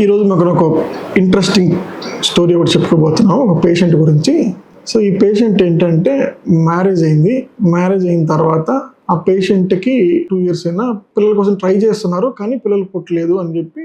ఈరోజు మాకు ఒక ఇంట్రెస్టింగ్ స్టోరీ ఒకటి చెప్పుకోబోతున్నాం ఒక పేషెంట్ గురించి. సో ఈ పేషెంట్ ఏంటంటే మ్యారేజ్ అయింది. మ్యారేజ్ అయిన తర్వాత ఆ పేషెంట్కి టూ ఇయర్స్ అయినా పిల్లల కోసం ట్రై చేస్తున్నారు కానీ పిల్లలు పుట్టలేదు అని చెప్పి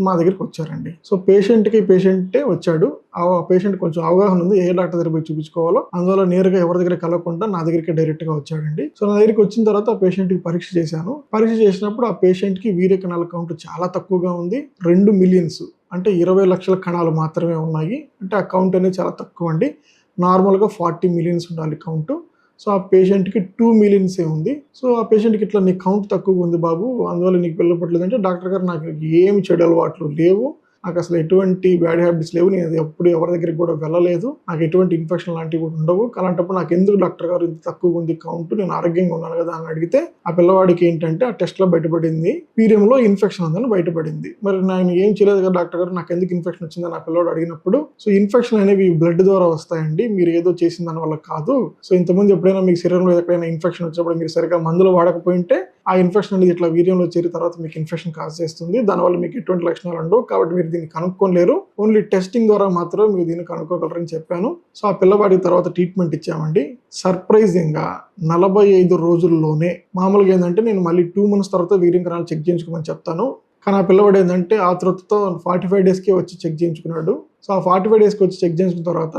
మా దగ్గరికి వచ్చారండి. సో పేషెంట్కి పేషెంటే వచ్చాడు. ఆ పేషెంట్ కొంచెం అవగాహన ఉంది ఏ డాక్టర్ దగ్గర పోయి చూపించుకోవాలో. అందువల్ల నేరుగా ఎవరి దగ్గర కలవకుండా నా దగ్గరికి డైరెక్ట్గా వచ్చాడండి. సో నా దగ్గరికి వచ్చిన తర్వాత ఆ పేషెంట్కి పరీక్ష చేశాను. పరీక్ష చేసినప్పుడు ఆ పేషెంట్కి వీర్య కణాల కౌంట్ చాలా తక్కువగా ఉంది. రెండు మిలియన్స్ అంటే ఇరవై లక్షల కణాలు మాత్రమే ఉన్నాయి. అంటే ఆ కౌంట్ అనేది చాలా తక్కువ అండి నార్మల్గా ఫార్టీ మిలియన్స్ ఉండాలి కౌంటు సో ఆ పేషెంట్కి టూ మిలియన్సే ఉంది. సో ఆ పేషెంట్కి ఇట్లా నీ కౌంట్ తక్కువగా ఉంది బాబు అందువల్ల నీకు పిల్లపట్లేదు అంటే డాక్టర్ గారు నాకు ఏమి చెడు అలవాట్లు లేవు. నాకు అసలు ఎటువంటి బ్యాడ్ హ్యాబిట్స్ లేవు. నేను అది ఎప్పుడు ఎవరి దగ్గరికి కూడా వెళ్ళలేదు. నాకు ఎటువంటి ఇన్ఫెక్షన్ లాంటివి కూడా ఉండవు. అలాంటప్పుడు నాకు ఎందుకు డాక్టర్ గారు ఇంత తక్కువ ఉంది కౌంట్? నేను ఆరోగ్యంగా ఉన్నాను కదా అని అడిగితే ఆ పిల్లవాడికి ఏంటంటే ఆ టెస్ట్లో బయటపడింది. పీరియంలో ఇన్ఫెక్షన్ ఉందని బయటపడింది. మరి నేను ఏం చేయలేదు కదా డాక్టర్ గారు? నాకు ఎందుకు ఇన్ఫెక్షన్ వచ్చింది? నా పిల్లవాడు అడిగినప్పుడు సో ఇన్ఫెక్షన్ అనేవి బ్లడ్ ద్వారా వస్తాయండి. మీరు ఏదో చేసిన దాని వల్ల కాదు. సో ఇంతకుముందు ఎప్పుడైనా మీకు శరీరంలో ఎక్కడైనా ఇన్ఫెక్షన్ వచ్చినప్పుడు మీరు సరిగా మందులు వాడకపోయింటే ఆ ఇన్ఫెక్షన్ అనేది ఇట్లా వీర్యంలో చేరిన తర్వాత మీకు ఇన్ఫెక్షన్ కాజ్ చేస్తుంది. దానివల్ల మీకు ఎటువంటి లక్షణాలు ఉండవు. కాబట్టి మీరు దీన్ని కనుక్కోలేరు. ఓన్లీ టెస్టింగ్ ద్వారా మాత్రమే మీరు దీన్ని కనుక్కోగలరని చెప్పాను. సో ఆ పిల్లవాడికి తర్వాత ట్రీట్మెంట్ ఇచ్చామండి. సర్ప్రైజింగ్గా నలభై ఐదు రోజుల్లోనే మామూలుగా ఏంటంటే నేను మళ్ళీ టూ మంత్స్ తర్వాత వీర్యం కణాలు చెక్ చేయించుకోమని చెప్తాను. కానీ ఆ పిల్లవాడు ఏంటంటే ఆతృతతో ఫార్టీ ఫైవ్ డేస్కే వచ్చి చెక్ చేయించుకున్నాడు. సో ఆ ఫార్టీ ఫైవ్ డేస్కి వచ్చి చెక్ చేయించుకున్న తర్వాత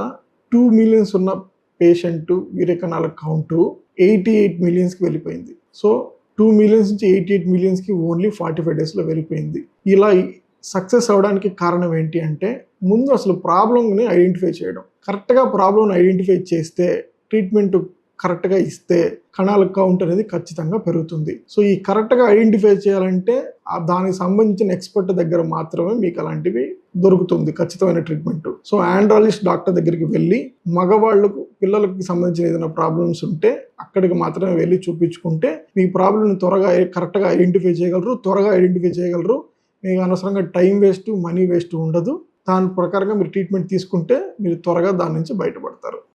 టూ మిలియన్స్ ఉన్న పేషెంట్ వీర్యకణాల కౌంటు ఎయిటీ ఎయిట్ మిలియన్స్కి వెళ్ళిపోయింది. సో టూ మిలియన్స్ నుంచి ఎయిటీ ఎయిట్ మిలియన్స్కి ఓన్లీ ఫార్టీ ఫైవ్ డేస్లో వెళ్ళిపోయింది. ఇలా సక్సెస్ అవడానికి కారణం ఏంటి అంటే ముందు అసలు ప్రాబ్లమ్ని ఐడెంటిఫై చేయడం. కరెక్ట్గా ప్రాబ్లమ్ని ఐడెంటిఫై చేస్తే ట్రీట్మెంట్ కరెక్ట్గా ఇస్తే కణాల కౌంట్ అనేది ఖచ్చితంగా పెరుగుతుంది. సో ఈ కరెక్ట్గా ఐడెంటిఫై చేయాలంటే ఆ దానికి సంబంధించిన ఎక్స్పర్ట్ దగ్గర మాత్రమే మీకు అలాంటివి దొరుకుతుంది ఖచ్చితమైన ట్రీట్మెంట్. సో ఆండ్రాలజిస్ట్ డాక్టర్ దగ్గరికి వెళ్ళి మగవాళ్ళకు పిల్లలకి సంబంధించిన ఏదైనా ప్రాబ్లమ్స్ ఉంటే అక్కడికి మాత్రమే వెళ్ళి చూపించుకుంటే మీ ప్రాబ్లమ్ని త్వరగా కరెక్ట్గా ఐడెంటిఫై చేయగలరు త్వరగా ఐడెంటిఫై చేయగలరు. మీకు అనవసరంగా టైం వేస్ట్ మనీ వేస్ట్ ఉండదు. దాని ప్రకారంగా మీరు ట్రీట్మెంట్ తీసుకుంటే మీరు త్వరగా దాని నుంచి బయటపడతారు.